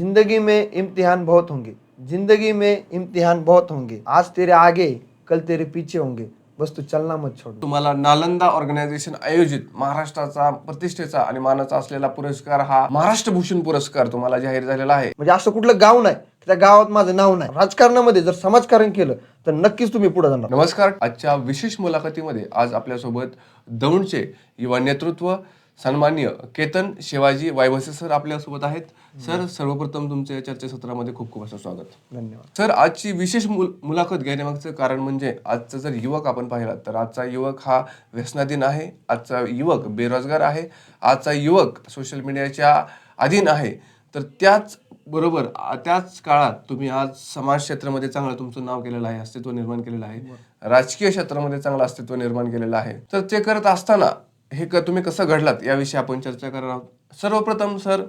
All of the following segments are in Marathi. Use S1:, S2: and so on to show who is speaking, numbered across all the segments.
S1: जिंदगी में इम्तिहान बहुत होंगे। जिंदगी में इम्तिहान बहुत होंगे। आज तेरे आगे कल तेरे पीछे होंगे। बस तू चलना मत छोड़।
S2: तुम्हाला नालंदा ऑर्गनायझेशन आयोजित महाराष्ट्राचा प्रतिष्ठेचा आणि मानाचा असलेला पुरस्कार हा महाराष्ट्र भूषण पुरस्कार तुम्हाला जाहीर झालेला आहे.
S1: म्हणजे असं कुठलं गाव नाही की त्या गावात माझं नाव नाही. राजकारणामध्ये जर समाजकारण केलं तर नक्कीच तुम्ही पुढे जाणार.
S2: नमस्कार. आजच्या विशेष मुलाखतीमध्ये आज आपल्यासोबत दौंडचे युवा नेतृत्व सन्माननीय केतन शिवाजी वायवसे सर आपल्यासोबत आहेत. सर सर्वप्रथम तुमच्या या चर्चासत्रामध्ये खूप खूप असं स्वागत.
S1: धन्यवाद.
S2: सर आजची विशेष मुल- मुलाखत घेण्यामागचं कारण म्हणजे आजचा जर युवक आपण पाहिला तर आजचा युवक हा व्यसनाधीन आहे आजचा युवक बेरोजगार आहे आजचा युवक सोशल मीडियाच्या अधीन आहे. तर त्याच बरोबर त्याच काळात तुम्ही आज समाज क्षेत्रामध्ये चांगलं तुमचं नाव केलेलं आहे अस्तित्व निर्माण केलेलं आहे. राजकीय क्षेत्रामध्ये चांगलं अस्तित्व निर्माण केलेलं आहे. तर ते करत असताना हे क तुम्ही कसं घडलात? याविषयी आपण चर्चा करणार आहोत. सर्वप्रथम सर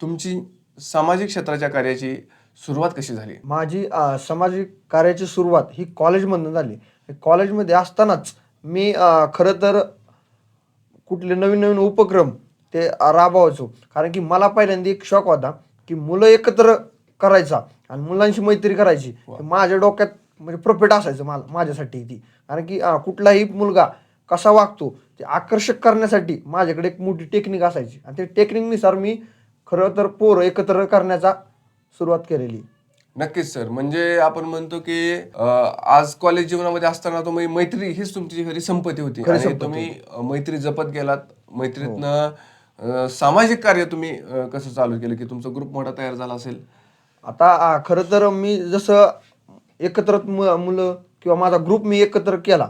S2: तुमची सामाजिक क्षेत्राच्या कार्याची सुरुवात कशी झाली?
S1: माझी अं, सामाजिक कार्याची सुरुवात ही कॉलेजमधून झाली. कॉलेजमध्ये असतानाच मी अं, खरं तर कुठले नवीन नवीन उपक्रम ते राबवायचो. कारण की मला पहिल्यांदा एक शॉक होता की मुलं एकत्र करायचा आणि मुलांशी मैत्री करायची. हे माझ्या डोक्यात म्हणजे प्रॉफिट असायचं मला माझ्यासाठी ती. कारण की अं, कुठलाही मुलगा कसा वागतो ते आकर्षक करण्यासाठी माझ्याकडे एक मोठी टेक्निक असायची. आणि ते टेक्निकनुसार मी खरं तर पोरं एकत्र करण्याचा सुरुवात केलेली.
S2: नक्कीच सर. म्हणजे आपण म्हणतो की अं, आज कॉलेज जीवनामध्ये असताना तुम्ही मैत्री हीच तुमची खरी संपत्ती होती.
S1: खरी
S2: आणि
S1: संपत्ती
S2: तुम्ही अं, मैत्री जपत गेलात. मैत्रीतनं अं, सामाजिक कार्य तुम्ही अं, कसं चालू केलं की तुमचा ग्रुप मोठा तयार झाला असेल?
S1: आता आ, खरं तर मी जसं एकत्र मु- मुलं किंवा माझा ग्रुप मी एकत्र केला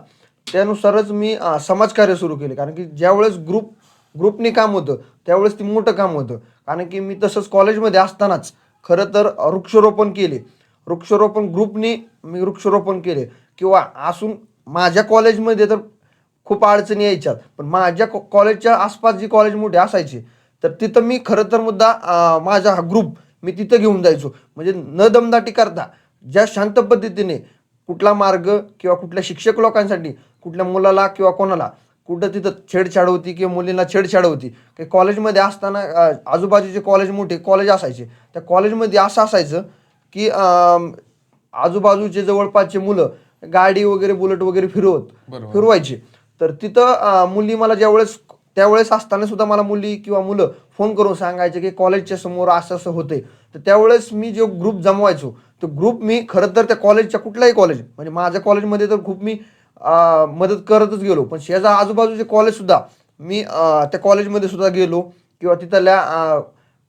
S1: त्यानुसारच मी समाजकार्य सुरू केले. कारण की ज्यावेळेस ग्रुप ग्रुपने काम होतं त्यावेळेस ते मोठं काम होतं. कारण की मी तसंच कॉलेजमध्ये असतानाच खरं तर वृक्षारोपण केले. वृक्षारोपण ग्रुपनी मी वृक्षारोपण केले. किंवा असून माझ्या कॉलेजमध्ये तर खूप अडचणी यायच्यात पण माझ्या कॉ- कॉलेजच्या आसपास जी कॉलेज मोठे असायचे तर तिथं मी खरं तर मुद्दा माझा हा ग्रुप मी तिथं घेऊन जायचो. म्हणजे न दमदाटी करता ज्या शांत पद्धतीने कुठला मार्ग किंवा कुठल्या शिक्षक लोकांसाठी कुठल्या मुलाला किंवा कोणाला. कुठं तिथं छेडछाड होती किंवा मुलींना छेडछाड होती. काही कॉलेजमध्ये असताना आजूबाजूचे कॉलेज मोठे कॉलेज असायचे. त्या कॉलेजमध्ये असं असायचं की आजूबाजूचे जवळपासचे मुलं गाडी वगैरे बुलेट वगैरे फिरवत. फिरवायचे. तर तिथं मुली मला ज्यावेळेस त्यावेळेस असताना सुद्धा मला मुली किंवा मुलं फोन करून सांगायचे की कॉलेजच्या समोर असं असं होते तर त्यावेळेस मी जो ग्रुप जमवायचो तो ग्रुप मी खरं तर त्या कॉलेजच्या कुठलाही कॉलेज म्हणजे माझ्या कॉलेजमध्ये तर खूप मी मदत करतच गेलो पण शेजा आजूबाजूचे कॉलेज सुद्धा मी त्या कॉलेजमध्ये सुद्धा गेलो किंवा तिथल्या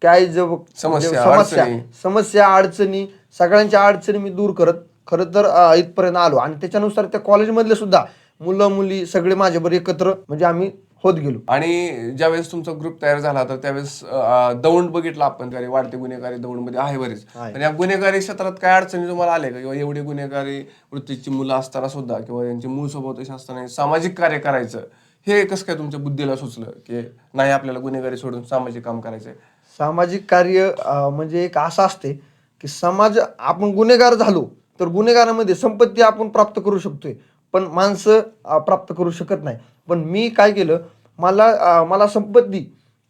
S1: काय जो म्हणजे
S2: समस्या,
S1: समस्या
S2: अडचणी.
S1: समस्या अडचणी सगळ्यांच्या अडचणी मी दूर करत खरं तर इथपर्यंत आलो आणि त्याच्यानुसार त्या कॉलेजमधले सुद्धा मुलं मुली सगळे माझ्याबरोबर एकत्र म्हणजे आम्ही होत गेलो.
S2: आणि ज्यावेळेस तुमचा ग्रुप तयार झाला तर त्यावेळेस अं, दौंड बघितला आपण कारण वाढते गुन्हेगारी दौंडमध्ये आहे बरेच.
S1: आहे.
S2: आणि या गुन्हेगारी क्षेत्रात काय अडचणी तुम्हाला आले का? किंवा एवढी गुन्हेगारी वृत्तीची मुलं असताना सुद्धा किंवा त्यांचे मूळ स्वभाव तसे असताना सामाजिक कार्य करायचं हे कसं काय तुमच्या बुद्धीला सुचलं की नाही आपल्याला गुन्हेगारी सोडून सामाजिक काम करायचंय?
S1: सामाजिक कार्य अं, म्हणजे एक असं असते की समाज आपण गुन्हेगार झालो तर गुन्हेगारामध्ये संपत्ती आपण प्राप्त करू शकतोय. पण माणसं प्राप्त करू शकत नाही. पण मी काय केलं मला मला संपत्ती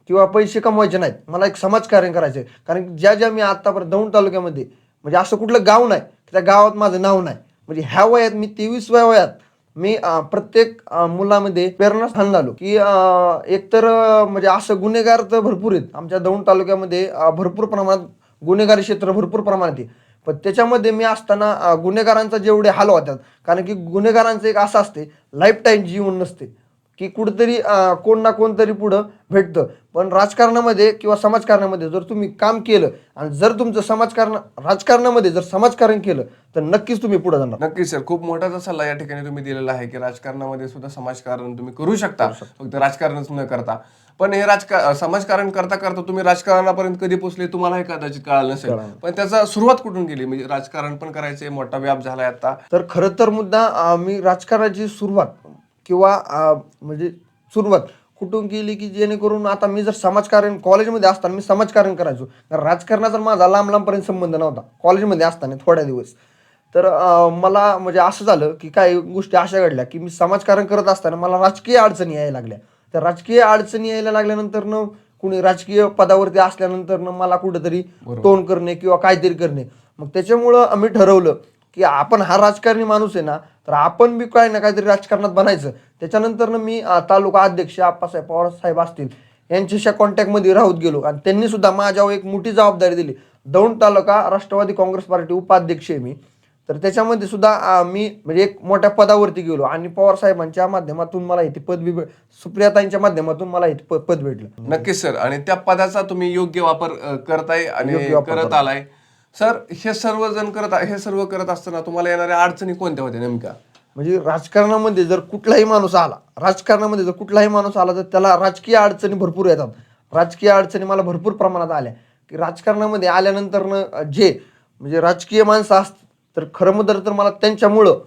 S1: किंवा पैसे कमवायचे नाहीत. मला एक समाजकार्य करायचं आहे कारण ज्या ज्या मी आत्तापर्यंत दौंड तालुक्यामध्ये म्हणजे असं कुठलं गाव नाही त्या गावात माझं नाव नाही. म्हणजे ह्या वयात मी तेवीसव्या वयात मी प्रत्येक मुलामध्ये प्रेरणास्थान झालो की एकतर म्हणजे असं गुन्हेगार तर भरपूर आहेत. आमच्या दौंड तालुक्यामध्ये भरपूर प्रमाणात गुन्हेगारी क्षेत्र भरपूर प्रमाणात आहे. पण त्याच्यामध्ये मी असताना गुन्हेगारांचा जेवढे हाल होतात कारण की गुन्हेगारांचं एक असं असते लाईफ टाईम जीवन नसते की कुठेतरी कोण ना कोणतरी पुढं भेटतं. पण राजकारणामध्ये किंवा समाजकारणामध्ये जर तुम्ही काम केलं आणि जर तुमचं समाजकारण राजकारणामध्ये जर समाजकारण केलं तर नक्कीच तुम्ही पुढे जाणार.
S2: नक्कीच सर. खूप मोठाचा सल्ला या ठिकाणी तुम्ही दिलेला आहे की राजकारणामध्ये सुद्धा समाजकारण तुम्ही करू शकता. फक्त राजकारणच न करता. पण हे राजकारण समाजकारण करता करता तुम्ही राजकारणापर्यंत कधी पोहोचले तुम्हाला हे कदाचित कळालं नसेल. पण त्याचा सुरुवात कुठून केली? म्हणजे राजकारण पण करायचे मोठा व्याप झालाय आता.
S1: तर खरं तर मुद्दा मी राजकारणाची सुरुवात किंवा म्हणजे सुरुवात कुठून केली की जेणेकरून आता मी जर समाजकारण कॉलेजमध्ये असताना मी समाजकारण करायचो. कारण राजकारणाचा माझा लांब लांबपर्यंत संबंध नव्हता. कॉलेजमध्ये असताना थोड्या दिवस. तर मला म्हणजे असं झालं की काही गोष्टी अशा घडल्या की मी समाजकारण करत असताना मला राजकीय अडचणी यायला लागल्या. तर राजकीय अडचणी यायला लागल्यानंतर न कुणी राजकीय पदावरती असल्यानंतर मला कुठेतरी टोन करणे किंवा काहीतरी करणे. मग त्याच्यामुळं आम्ही ठरवलं की आपण हा राजकारणी माणूस आहे ना तर आपण बी काय ना काहीतरी राजकारणात बनायचं. त्याच्यानंतर मी अं, तालुका अध्यक्ष आप्पासाहेब पवार साहेब असतील यांच्याशी कॉन्टॅक्टमध्ये राहत गेलो. आणि त्यांनी सुद्धा माझ्यावर एक मोठी जबाबदारी दिली. दौंड तालुका राष्ट्रवादी काँग्रेस पार्टी उपाध्यक्ष आहे मी. तर त्याच्यामध्ये सुद्धा मी म्हणजे एक मोठ्या पदावरती गेलो आणि पवार साहेबांच्या माध्यमातून मला इथे पद सुप्रियाताईंच्या माध्यमातून मला इथे प- पद भेटलं.
S2: नक्कीच सर. आणि त्या पदाचा तुम्ही योग्य वापर करताय आणि करतो. आलाय. सर हे सर्व जण करत हे सर्व करत असताना तुम्हाला येणाऱ्या अडचणी कोणत्या होत्या नेमक्या?
S1: म्हणजे राजकारणामध्ये जर कुठलाही माणूस आला राजकारणामध्ये जर कुठलाही माणूस आला तर त्याला राजकीय अडचणी भरपूर येतात. राजकीय अडचणी मला भरपूर प्रमाणात आल्या. की राजकारणामध्ये आल्यानंतर जे म्हणजे राजकीय माणसं असतात तर खरं मग तर मला त्यांच्यामुळं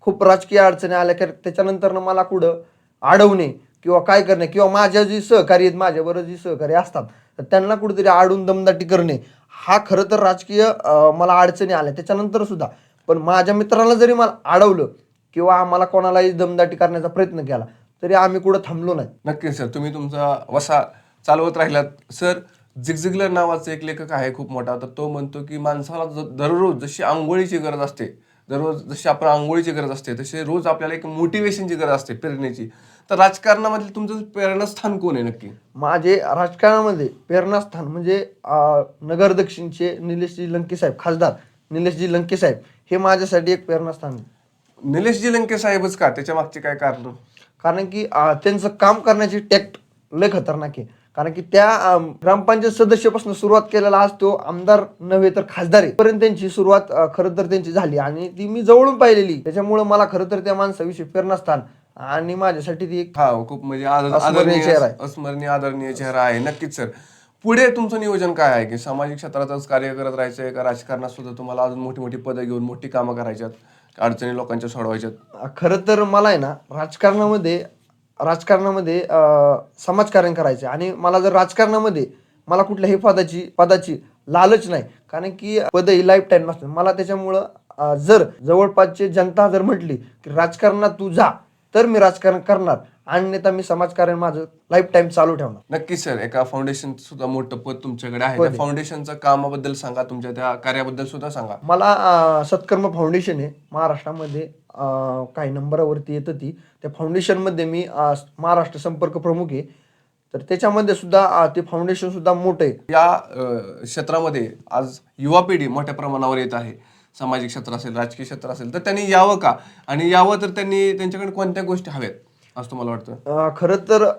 S1: खूप राजकीय अडचणी आल्या कारण त्याच्यानंतर मला कुठं अडवणे किंवा काय करणे किंवा माझ्या जी सहकारी आहेत माझ्याबरोबर जी सहकारी असतात तर त्यांना कुठेतरी आडून दमदाटी करणे हा खरं तर राजकीय मला अडचणी आल्या. त्याच्यानंतर सुद्धा पण माझ्या मित्राला जरी मला अडवलं किंवा आम्हाला कोणालाही दमदाटी करण्याचा प्रयत्न केला तरी आम्ही कुठं थांबलो नाही.
S2: नक्कीच सर. तुम्ही तुमचा वसा चालवत राहिलात. सर झिगझिगलर नावाचा एक लेखक आहे खूप मोठा. तर तो म्हणतो की माणसाला ज- दररोज जशी आंघोळीची गरज असते दररोज जशी आपण आंघोळीची गरज असते तशी रोज आपल्याला एक मोटिवेशनची गरज असते प्रेरणेची तर राजकारणामधलं तुमचं प्रेरणास्थान कोण आहे नक्की?
S1: माझे राजकारणामध्ये प्रेरणास्थान म्हणजे नगर दक्षिणचे निलेशजी लंके साहेब खासदार निलेशजी लंके साहेब हे माझ्यासाठी एक प्रेरणास्थान आहे.
S2: निलेशजी लंके साहेबच का? त्याच्या मागचे काय कारण?
S1: कारण की त्यांचं काम करण्याची टॅक्ट लय खतरनाक आहे. कारण की त्या ग्रामपंचायत सदस्यापासून सुरुवात केलेला आज तो आमदार नव्हे तर खासदार आहे. पर्यंत त्यांची सुरुवात खरं तर त्यांची झाली. आणि ती मी जवळून पाहिलेली. त्याच्यामुळे मला खरं तर त्या माणसाविषयी प्रेरणास्थान आणि माझ्यासाठी ती एक
S2: हा खूप म्हणजे आदरणीय
S1: चेहरा आहे.
S2: अस्मरणीय आदरणीय चेहरा आहे. नक्कीच सर. पुढे तुमचं नियोजन काय आहे? की सामाजिक क्षेत्रातच कार्य करत राहायचंय का? राजकारणात सुद्धा तुम्हाला अजून मोठी मोठी पदं घेऊन मोठी कामं करायच्यात अडचणी लोकांच्या सोडवायच्यात?
S1: खरं तर मला आहे ना राजकारणामध्ये राजकारणामध्ये समाजकारण करायचं आणि मला जर राजकारणामध्ये मला कुठल्याही पदाची पदाची लालच नाही. कारण की पद ही लाईफ टाईम नसते मला त्याच्यामुळं जर जवळपासची जनता जर म्हटली की राजकारणात तू जा तर मी राजकारण करणार. अन्यथा मी समाजकारण माझं लाईफ टाईम चालू ठेवणार.
S2: नक्कीच सर एका फाउंडेशन सुद्धा मोठं पद तुमच्याकडे आहे. त्या फाउंडेशनचं कामाबद्दल सांगा तुमच्या त्या कार्याबद्दल सुद्धा सांगा.
S1: मला अं, सत्कर्म फाउंडेशन आहे. महाराष्ट्रामध्ये अं, काही नंबरावरती येतं ती. त्या फाउंडेशनमध्ये मी अं, महाराष्ट्र संपर्क प्रमुख आहे. तर त्याच्यामध्ये सुद्धा अं, ते फाउंडेशन सुद्धा मोठं आहे.
S2: या अ, क्षेत्रामध्ये आज युवा पिढी मोठ्या प्रमाणावर येत आहे. सामाजिक क्षेत्र असेल राजकीय क्षेत्र असेल तर त्यांनी यावं का? आणि यावं तर त्यांनी त्यांच्याकडे कोणत्या गोष्टी हव्यात? असं तुम्हाला वाटतं?
S1: अं, खरं तर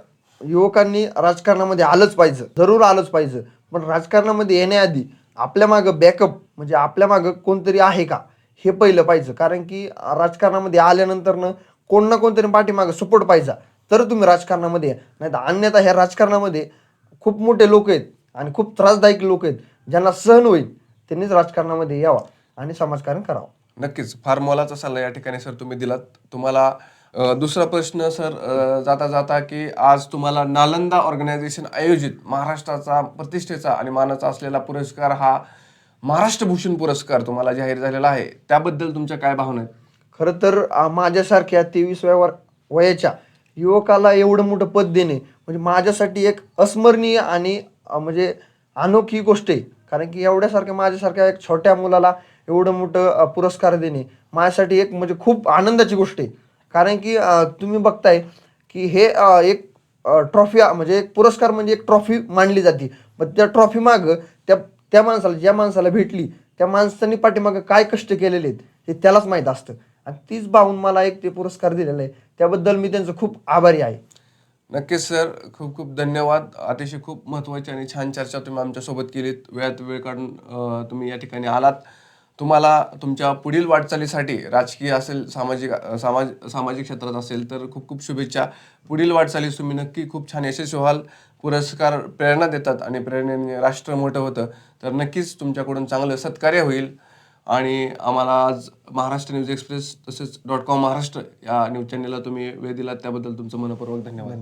S1: युवकांनी राजकारणामध्ये आलंच पाहिजे. जरूर आलंच पाहिजे. पण राजकारणामध्ये येण्याआधी आपल्या मागं बॅकअप म्हणजे आपल्या मागं कोणतरी आहे का? हे पहिलं पाहिजे. कारण की अं, राजकारणामध्ये आल्यानंतर न कोण ना कोणतरी पाठीमागं सपोर्ट पाहिजे. तर तुम्ही राजकारणामध्ये या. नाही तर अन्यथा ह्या राजकारणामध्ये खूप मोठे लोक आहेत आणि खूप त्रासदायक लोक आहेत ज्यांना सहन होईल त्यांनीच राजकारणामध्ये यावं आणि समाजकारण करावं.
S2: नक्कीच. फार मोलाचा सल्ला या ठिकाणी सर तुम्ही दिलात. तुम्हाला दुसरा प्रश्न सर जाता जाता की आज तुम्हाला नालंदा ऑर्गनायझेशन आयोजित महाराष्ट्राचा प्रतिष्ठेचा आणि मानाचा असलेला पुरस्कार हा महाराष्ट्र भूषण पुरस्कार तुम्हाला जाहीर झालेला आहे. त्याबद्दल तुमच्या काय भावना आहेत?
S1: खरं तर माझ्यासारख्या तेवीसव्या वर वयाच्या युवकाला एवढं मोठं पद देणे म्हणजे माझ्यासाठी एक अस्मरणीय आणि म्हणजे अनोखी गोष्ट आहे. कारण की एवढ्यासारख्या माझ्यासारख्या एक छोट्या मुलाला एवढं मोठं पुरस्कार देणे माझ्यासाठी एक म्हणजे खूप आनंदाची गोष्ट आहे. कारण की तुम्ही बघताय की हे एक ट्रॉफी म्हणजे एक पुरस्कार म्हणजे एक ट्रॉफी मांडली जाते. मग त्या ट्रॉफी मागं त्या त्या माणसाला ज्या माणसाला भेटली त्या माणसाने पाठीमागं काय कष्ट केलेले आहेत हे त्यालाच माहीत असतं. आणि तीच पाहून मला एक ते पुरस्कार दिलेला आहे. त्याबद्दल मी त्यांचं खूप आभारी आहे.
S2: नक्कीच सर. खूप खूप धन्यवाद. अतिशय खूप महत्त्वाची आणि छान चर्चा तुम्ही आमच्यासोबत केलीत. वेळात वेळ काढून तुम्ही या ठिकाणी आलात. तुम्हाला तुमच्या पुढील वाटचालीसाठी राजकीय असेल सामाजिक समाज सामाजिक क्षेत्रात असेल तर खूप खूप शुभेच्छा. पुढील वाटचालीस तुम्ही नक्की खूप छान यशस्वी व्हाल. पुरस्कार प्रेरणा देतात आणि प्रेरणेने राष्ट्र मोठं होतं. तर नक्कीच तुमच्याकडून चांगलं सत्कार्य होईल. आणि आम्हाला आज महाराष्ट्र न्यूज एक्सप्रेस तसेच डॉट कॉम महाराष्ट्र या न्यूज चॅनलला तुम्ही वेळ दिलात त्याबद्दल तुमचं मनपूर्वक धन्यवाद.